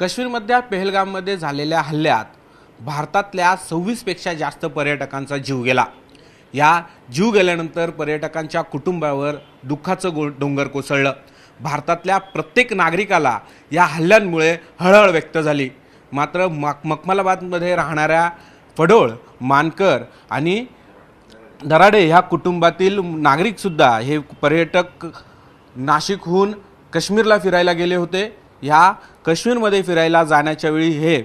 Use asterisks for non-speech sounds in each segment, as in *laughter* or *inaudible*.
काश्मीरमधल्या पेहलगाममध्ये झालेल्या हल्ल्यात भारतातल्या सव्वीसपेक्षा जास्त पर्यटकांचा जीव गेला. या जीव गेल्यानंतर पर्यटकांच्या कुटुंबावर दुःखाचं गो डोंगर कोसळलं. भारतातल्या प्रत्येक नागरिकाला या हल्ल्यांमुळे हळहळ व्यक्त झाली. मात्र मक मखमलाबादमध्ये राहणाऱ्या फडोळ मानकर आणि दराडे ह्या कुटुंबातील नागरिकसुद्धा हे पर्यटक नाशिकहून काश्मीरला फिरायला गेले होते. ह्या काश्मीरमध्ये फिरायला जाण्याच्या वेळी हे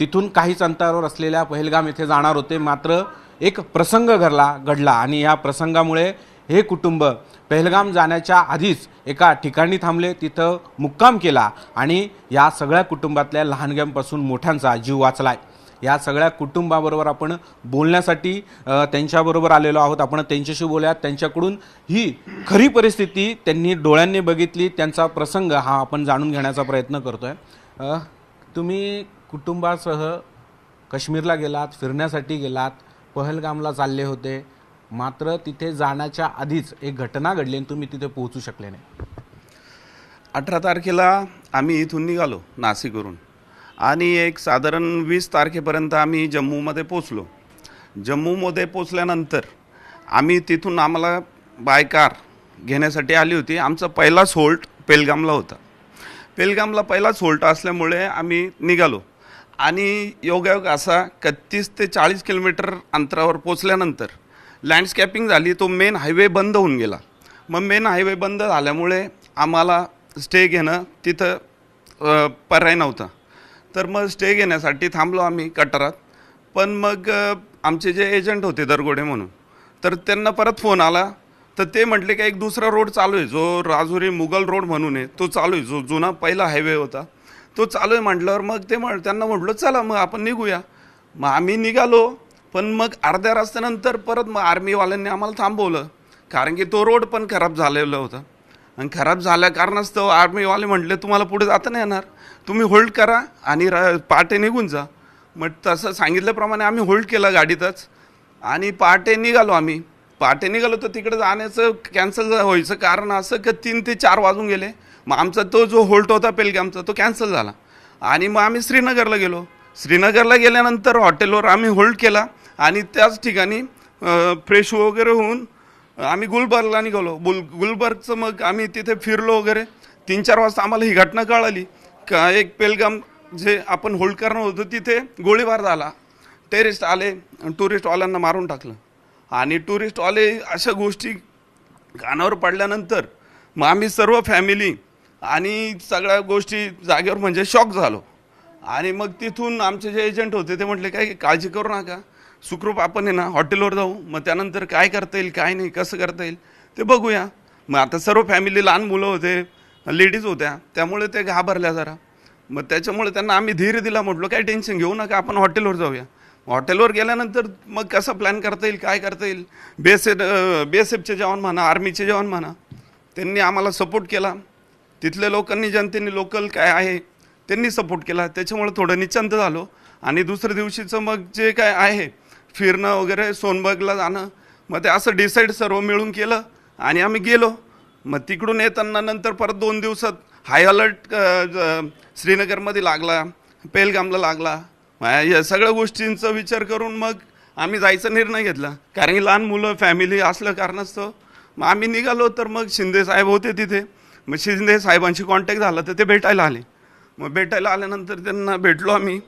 तिथून काहीच अंतरावर असलेल्या पहलगाम येथे जाणार होते. मात्र एक प्रसंग घडला घडला आणि या प्रसंगामुळे हे कुटुंब पहलगाम जाण्याच्या आधीच एका ठिकाणी थांबले तिथं मुक्काम केला आणि या सगळ्या कुटुंबातल्या लहानग्यांपासून मोठ्यांचा जीव वाचलाय. या सगळ्या कुटुंबाबरोबर आपण बोलण्यासाठी त्यांच्याबरोबर आलेलो आहोत. आपण त्यांच्याशी बोलूयात. त्यांच्याकडून ही खरी परिस्थिती त्यांनी डोळ्यांनी बघितली. त्यांचा प्रसंग हा आपण जाणून घेण्याचा प्रयत्न करतोय. तुम्ही कुटुंबासह काश्मीरला गेलात फिरण्यासाठी गेलात पहलगामला चालले होते. मात्र तिथे जाण्याच्या आधीच एक घटना घडली आणि तुम्ही तिथे पोहोचू शकले नाही. अठरा तारखेला आम्ही इथून निघालो नाशिकवरून. आणि एक साधारण वीस तारखेपर्यंत आम्ही जम्मूमध्ये पोचलो जम्मूमध्ये पोचल्यानंतर आम्ही तिथून आम्हाला बाय कार घेण्यासाठी आली होती. आमचा पहिलाच होल्ट पेलगामला होता. पेलगामला पहिलाच होल्ट असल्यामुळे आम्ही निघालो. आणि योगायोग असा का तीस ते चाळीस किलोमीटर अंतरावर पोचल्यानंतर लँडस्कॅपिंग झाली तो मेन हायवे बंद होऊन गेला. मग मेन हायवे बंद झाल्यामुळे आम्हाला स्टे घेणं तिथं पर्याय नव्हता. तर मग स्टे घेण्यासाठी थांबलो आम्ही कटारात. पण मग आमचे जे एजंट होते दरगोडे म्हणून तर त्यांना परत फोन आला. तर ते म्हटले की एक दुसरा रोड चालू आहे जो राजुरी मुघल रोड म्हणून आहे तो चालू आहे जो जुना पहिला हायवे होता. तो चालू आहे म्हटल्यावर मग ते म्हण त्यांना म्हटलं चला मग आपण निघूया. मग आम्ही निघालो पण मग अर्ध्या रस्त्यानंतर परत मग आर्मीवाल्यांनी आम्हाला थांबवलं. कारण की तो रोड पण खराब झालेला होता. आणि खराब झाल्या कारणास्तव आर्मीवाले म्हटले तुम्हाला पुढे जाता नाही येणार. तुम्ही होल्ड करा आणि र पहाटे निघून जा. मग तसं सांगितल्याप्रमाणे आम्ही होल्ड केला गाडीतच. आणि पहाटे निघालो आम्ही. पहाटे निघालो तर तिकडे जाण्याचं कॅन्सल व्हायचं कारण असं की तीन ते चार वाजून गेले. मग आमचा तो जो होल्ट होता पेलगामचा तो कॅन्सल झाला. आणि मग आम्ही श्रीनगरला गेलो. श्रीनगरला गेल्यानंतर हॉटेलवर आम्ही होल्ड केला. आणि त्याच ठिकाणी फ्रेश वगैरे होऊन आम्ही गुलबर्गला निघालो. बुल गुलबर्गचं मग आम्ही तिथे फिरलो वगैरे. तीन चार वाजता आम्हाला ही घटना कळाली. का एक पेलगाम जे आपण होल्ड करणार होतो तिथे गोळीबार झाला. टेरिस्ट आले टुरिस्टवाल्यांना मारून टाकलं. आणि टुरिस्टवाले अशा गोष्टी कानावर पडल्यानंतर मग आम्ही सर्व फॅमिली आणि सगळ्या गोष्टी जागेवर म्हणजे शॉक झालो. आणि मग तिथून आमचे जे एजंट होते ते म्हटले काय काळजी करू नका. सुखरूप आपण आहे ना हॉटेलवर जाऊ मग त्यानंतर काय करता येईल काय नाही कसं करता येईल ते बघूया. मग आता सर्व फॅमिली लहान मुलं होते लेडीज होत्या त्यामुळे ते घाबरल्या जरा. मग त्याच्यामुळे त्यांना आम्ही धीर दिला म्हटलो काय टेन्शन घेऊ नका आपण हॉटेलवर जाऊया. हॉटेलवर गेल्यानंतर मग कसं प्लॅन करता येईल काय करता येईल? B S F B S एफचे जवान म्हणा आर्मीचे जवान म्हणा त्यांनी आम्हाला सपोर्ट केला. तिथल्या लोकांनी जनतेने लोकल काय आहे त्यांनी सपोर्ट केला. त्याच्यामुळे थोडं निश्चंत झालो. आणि दुसऱ्या दिवशीचं मग जे काय आहे फिरणं वगैरे सोनबागला जाणं. मग ते असं डिसाईड सर्व मिळून केलं आणि आम्ही गेलो. मग तिकडून येताना नंतर परत दोन दिवसात हाय अलर्ट श्रीनगरमध्ये लागला पेलगामला लागला. मग या सगळ्या गोष्टींचा विचार करून मग आम्ही जायचा निर्णय घेतला. कारण की लहान मुलं फॅमिली असलं कारणास्तव. मग आम्ही निघालो तर मग शिंदे साहेब होते तिथे. मग शिंदे साहेबांशी कॉन्टॅक्ट झाला तर ते भेटायला आले. मग भेटायला आल्यानंतर त्यांना भेटलो आम्ही.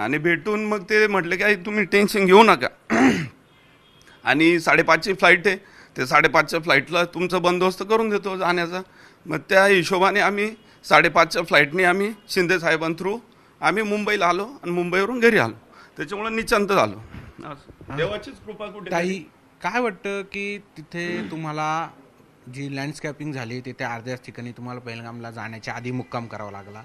आणि भेटून मग ते म्हटले की "आई, तुम्ही टेन्शन घेऊ नका. *clears throat* आणि साडेपाचची फ्लाईट आहे. ते साडेपाचच्या फ्लाईटला तुमचा बंदोबस्त करून देतो जाण्याचा. मग त्या हिशोबाने आम्ही साडेपाचच्या फ्लाईटने आम्ही शिंदे साहेबांथ्रू आम्ही मुंबईला आलो आणि मुंबईवरून घरी आलो. त्याच्यामुळे निचंत झालो. देवाचीच कृपा कुठे ताई काय वाटतं की तिथे तुम्हाला जी लँडस्कॅपिंग झाली तिथे अर्ध्याच ठिकाणी तुम्हाला पहिलगामला जाण्याच्या आधी मुक्काम करावा लागला.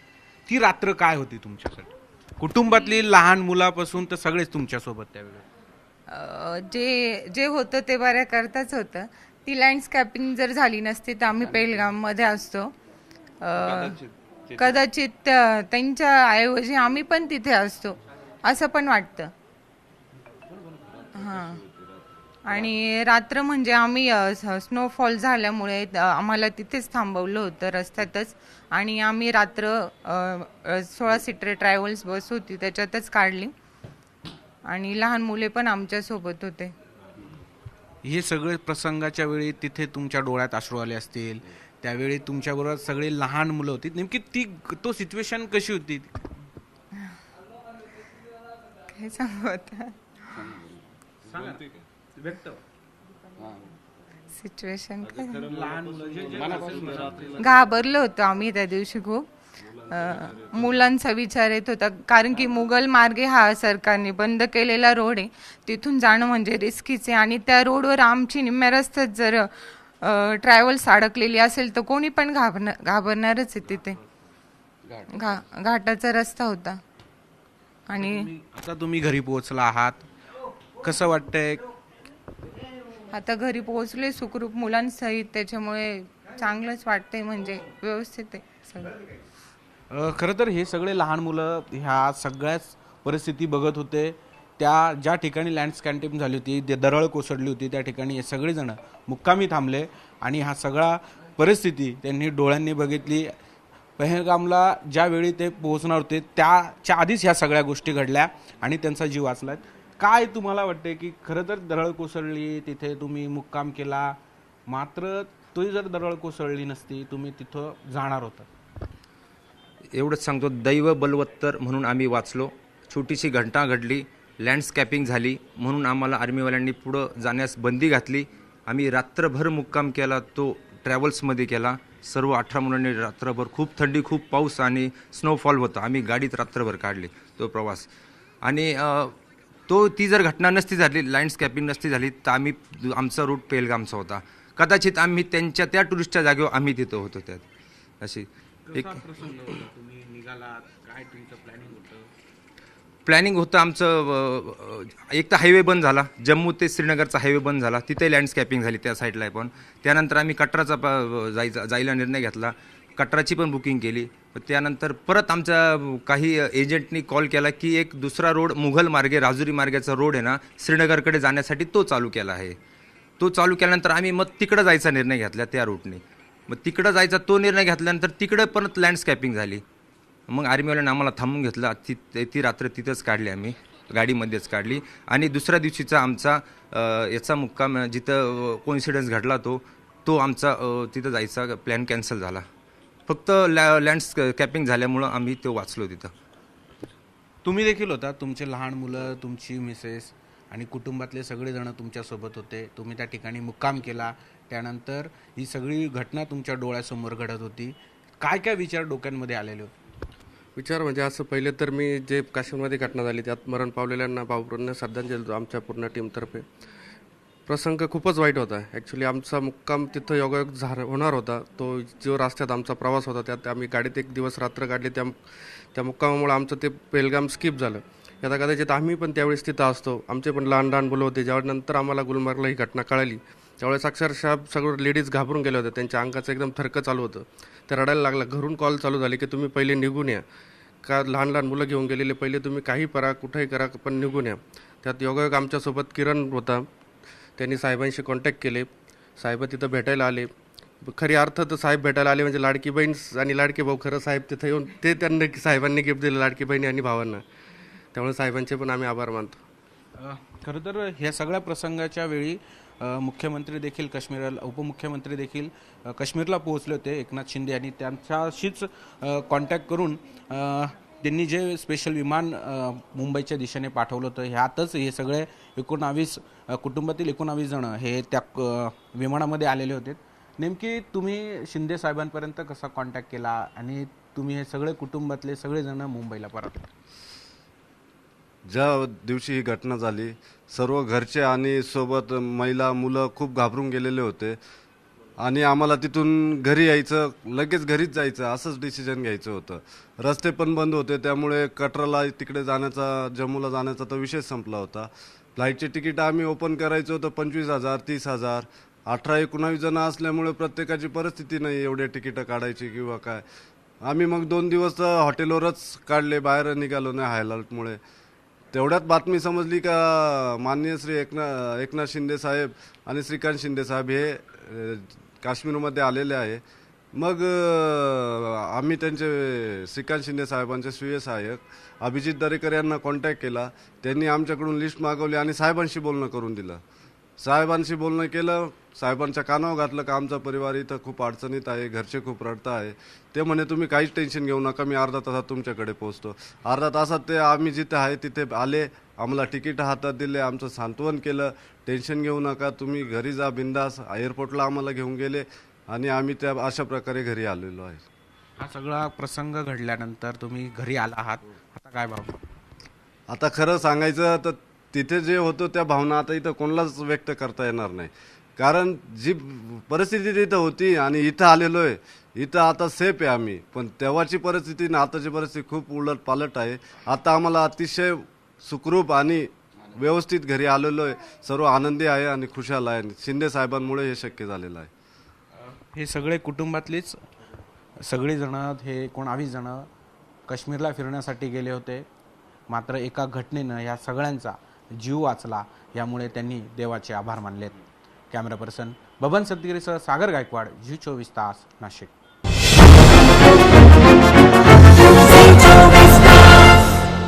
ती रात्र काय होती तुमच्यासाठी? कुटुंबातली लहान मुलापासून तर सगळेच तुमच्यासोबत त्यावेळेस अ, जे जे होतं ते बऱ्या करताच होतं. ती लँडस्कॅपिंग जर झाली नसती तर आम्ही पेलगाममध्ये असतो. अ, कदाचित अ, त्यांच्या ऐवजी आम्ही पण तिथे असतो. असं पण वाटतं. हां. आणि रात्र म्हणजे आम्ही स्नोफॉल झाल्यामुळे आम्हाला तिथेच थांबवलं होतं रस्त्यातच. आणि आम्ही रात्र सोळा सीटर ट्रॅव्हल्स बस होती त्याच्यातच काढली. आणि लहान मुले पण आमच्यासोबत होते. हे सगळे प्रसंगाच्या वेळी तिथे तुमच्या डोळ्यात अश्रू आले असतील. त्यावेळी तुमच्याबरोबर सगळी लहान मुलं होती. नेमकी ती तो सिच्युएशन कशी होती? काय सांगू आता. सिच्युएशन काय? घाबरलो होतो आम्ही त्या दिवशी खूप. अं, मुलांचा विचार येत होता. कारण की मुघल मार्गे हा सरकारने बंद केलेला रोड आहे. तिथून जाणं म्हणजे रिस्कीचे आणि त्या रोडवर आमची निम्म्या रस्त्यात जर ट्रॅव्हल्स अडकलेली असेल तर कोणी पण घाबरणार घाबरणारच आहे तिथे. घा घाटाचा रस्ता होता. आणि आता तुम्ही घरी पोहोचला आहात. कसं वाटतंय? आता घरी पोहोचले सुखरूप मुलांसहित. त्याच्यामुळे चांगलंच वाटतंय म्हणजे व्यवस्थित आहे सगळं. अ, खरं तर हे सगळे लहान मुलं ह्या सगळ्याच परिस्थिती बघत होते. त्या ज्या ठिकाणी लँडस्कॅन्टिंग झाली होती जे दरळ कोसळली होती त्या ठिकाणी हे सगळेजण मुक्कामी थांबले आणि हा सगळा परिस्थिती त्यांनी डोळ्यांनी बघितली. पहलगामला ज्यावेळी ते पोहोचणार होते त्याच्या आधीच ह्या सगळ्या गोष्टी घडल्या आणि त्यांचा जीव वाचला काय तुम्हाला वाटते की खरं तर दरळ कोसळली तिथे तुम्ही मुक्काम केला मात्र तोही जर दरळ कोसळली नसती तुम्ही तिथं जाणार होता. एवढंच सांगतो दैव बलवत्तर म्हणून आम्ही वाचलो. छोटीशी घटना घडली लँडस्कॅपिंग झाली म्हणून आम्हाला आर्मीवाल्यांनी पुढं जाण्यास बंदी घातली. आम्ही रात्रभर मुक्काम केला तो ट्रॅव्हल्समध्ये केला. सर्व अठरा मुलांनी रात्रभर खूप थंडी खूप पाऊस आणि स्नोफॉल होता. आम्ही गाडीत रात्रभर काढली तो प्रवास. आणि तो ती जर घटना नसती झाली लँडस्कॅपिंग नसती झाली तर आम्ही आमचा रूट पेलगामचा होता. कदाचित आम्ही त्यांच्या त्या टुरिस्टच्या जागेवर आम्ही तिथं होतो त्यात. अशी एक प्लॅनिंग होतं? आमचं एक तर हायवे बंद झाला. जम्मू ते श्रीनगरचा हायवे बंद झाला. तिथे लँडस्कॅपिंग झाली त्या साईडला पण. त्यानंतर आम्ही कटराचा जायचा जायला निर्णय घेतला. कटराची पण बुकिंग केली. त्यानंतर परत आमच्या काही एजंटनी कॉल केला की एक दुसरा रोड मुघल मार्गे राजुरी मार्गाचा रोड आहे ना श्रीनगरकडे जाण्यासाठी तो चालू केला आहे. तो चालू केल्यानंतर आम्ही मग तिकडं जायचा निर्णय घेतला त्या रूटने. मग तिकडं जायचा तो निर्णय घेतल्यानंतर तिकडं परत लँडस्कॅपिंग झाली. मग आर्मीवाल्याने आम्हाला थांबून घेतला. ती ती रात्र तिथंच काढली आम्ही. गाडीमध्येच काढली. आणि दुसऱ्या दिवशीचा आमचा याचा मुक्काम जिथं कोइन्सिडन्स घडला तो तो आमचा तिथं जायचा प्लॅन कॅन्सल झाला. फक्त लॅ लँडस्कॅपिंग झाल्यामुळं आम्ही तो वाचलो तिथं. तुम्ही देखील होता तुमचे लहान मुलं तुमची मिसेस आणि कुटुंबातले सगळेजण तुमच्यासोबत होते. तुम्ही त्या ठिकाणी मुक्काम केला. त्यानंतर ही सगळी घटना तुमच्या डोळ्यासमोर घडत होती. काय काय विचार डोक्यांमध्ये आलेले होते? विचार म्हणजे असं पहिले तर मी जे काश्मीरमध्ये घटना झाली त्यात मरण पावलेल्यांना भावपूर्ण श्रद्धांजली देतो आमच्या पूर्ण टीमतर्फे प्रसंग खूपच वाईट होता. ॲक्च्युली आमचा मुक्काम तिथं योगायोग झार होणार होता. तो जो रस्त्यात आमचा प्रवास होता त्यात आम्ही गाडीत एक दिवस रात्र काढली. त्या त्या मुक्कामामुळे आमचं ते पेलगाम स्किप झालं. आता कदाचित आम्ही पण त्यावेळेस तिथं असतो. आमचे पण लहान लहान मुलं होते. ज्यावेळी नंतर आम्हाला गुलमर्गला ही घटना कळाली त्यावेळेस अक्षरशः सगळं लेडीज घाबरून गेल्या होत्या त्यांच्या अंगाचं एकदम थरकं चालू होतं. ते रडायला लागलं घरून कॉल चालू झाले की तुम्ही पहिले निघून या. का लहान लहान मुलं घेऊन गेलेले पहिले तुम्ही काही करा कुठेही करा पण निघून या. त्यात योगायोग आमच्यासोबत किरण होता. त्यांनी साहेबांशी कॉन्टॅक्ट केले. साहेब तिथं भेटायला आले. खरी अर्थ तर साहेब भेटायला आले म्हणजे लाडकी बहीण आणि लाडके भाऊ खरं साहेब तिथं येऊन ते त्यांनी साहेबांनी गिफ्ट दिलं लाडकी बहिणी आणि भावांना. त्यामुळे साहेबांचे पण आम्ही आभार मानतो. खरं तर ह्या सगळ्या प्रसंगाच्या वेळी मुख्यमंत्री देखील काश्मीरला उपमुख्यमंत्री देखील काश्मीरला पोहोचले होते. एकनाथ शिंदे आणि त्यांच्याशीच कॉन्टॅक्ट करून त्यांनी जे स्पेशल विमान मुंबईच्या दिशेने पाठवलं होतं ह्यातच हे सगळे एकोणावीस कुटुंबातील एकोणावीस जणं हे त्या विमानामध्ये आलेले होते. नेमकी तुम्ही शिंदे साहेबांपर्यंत कसा कॉन्टॅक्ट केला आणि तुम्ही हे सगळे कुटुंबातले सगळेजण मुंबईला परत ज्या दिवशी ही घटना झाली सर्व घरचे आणि सोबत महिला मुलं खूप घाबरून गेलेले होते. आणि आम्हाला तिथून घरी यायचं लगेच घरीच जायचं असंच डिसिजन घ्यायचं होतं. रस्ते पण बंद होते त्यामुळे कटराला तिकडे जाण्याचा जम्मूला जाण्याचा तर विषय संपला होता. फ्लाईटचे तिकीट आम्ही ओपन करायचं होतं पंचवीस हजार तीस हजार. अठरा एकोणावीस जणं असल्यामुळे प्रत्येकाची परिस्थिती नाही एवढे तिकीटं काढायची किंवा काय. आम्ही मग दोन दिवस हॉटेलवरच काढले बाहेर निघालो नाही हायलाइटमुळे तेवढ्यात बातमी समजली का माननीय श्री एकना एकनाथ शिंदे साहेब आणि श्रीकांत शिंदे साहेब हे काश्मीरमध्ये आलेले आहे. मग आम्ही त्यांचे श्रीकांत शिंदे साहेबांचे स्वीय सहाय्यक अभिजित दरेकर यांना कॉन्टॅक्ट केला. त्यांनी आमच्याकडून लिस्ट मागवली आणि साहेबांशी बोलणं करून दिलं. साहेबांशी बोलणं केलं साहेबांच्या कानावर घातलं का आमचा परिवार इथं खूप अडचणीत आहे घरचे खूप रडत आहे. ते म्हणे तुम्ही काहीच टेन्शन घेऊ नका मी अर्धा तासात तुमच्याकडे पोहोचतो. अर्धा तासात ते आम्ही जिथे आहे तिथे आले आम्हाला तिकीट हातात दिले आमचं सांत्वन केलं. टेन्शन घेऊ नका तुम्ही घरी जा बिंदास. एअरपोर्टला आम्हाला घेऊन गेले आणि आम्ही त्या अशा प्रकारे घरी आलेलो आहे. हा सगळा प्रसंग घडल्यानंतर तुम्ही घरी आला आहात. आता काय भाव? आता खरं सांगायचं तर तिथे जे होतं त्या भावना आता इथं कोणालाच व्यक्त करता येणार नाही. कारण जी परिस्थिती तिथं होती आणि इथं आलेलो आहे इथं आता सेफ आहे आम्ही. पण तेव्हाची परिस्थिती आणि आताची परिस्थिती खूप उलट पालट आहे. आता आम्हाला अतिशय सुखरूप आणि व्यवस्थित घरी आलेलो आहे. सर्व आनंदी आहे आणि खुशाल आहे. शिंदे साहेबांमुळे हे शक्य झालेलं आहे. हे सगळे कुटुंबातलीच सगळेजण हे कोणावीस जण काश्मीरला फिरण्यासाठी गेले होते. मात्र एका घटनेनं ह्या सगळ्यांचा जीव वाचला यामुळे त्यांनी देवाचे आभार मानलेत. कॅमेरा पर्सन बबन सदगिरीसह सागर गायकवाड जी चोवीस तास नाशिक.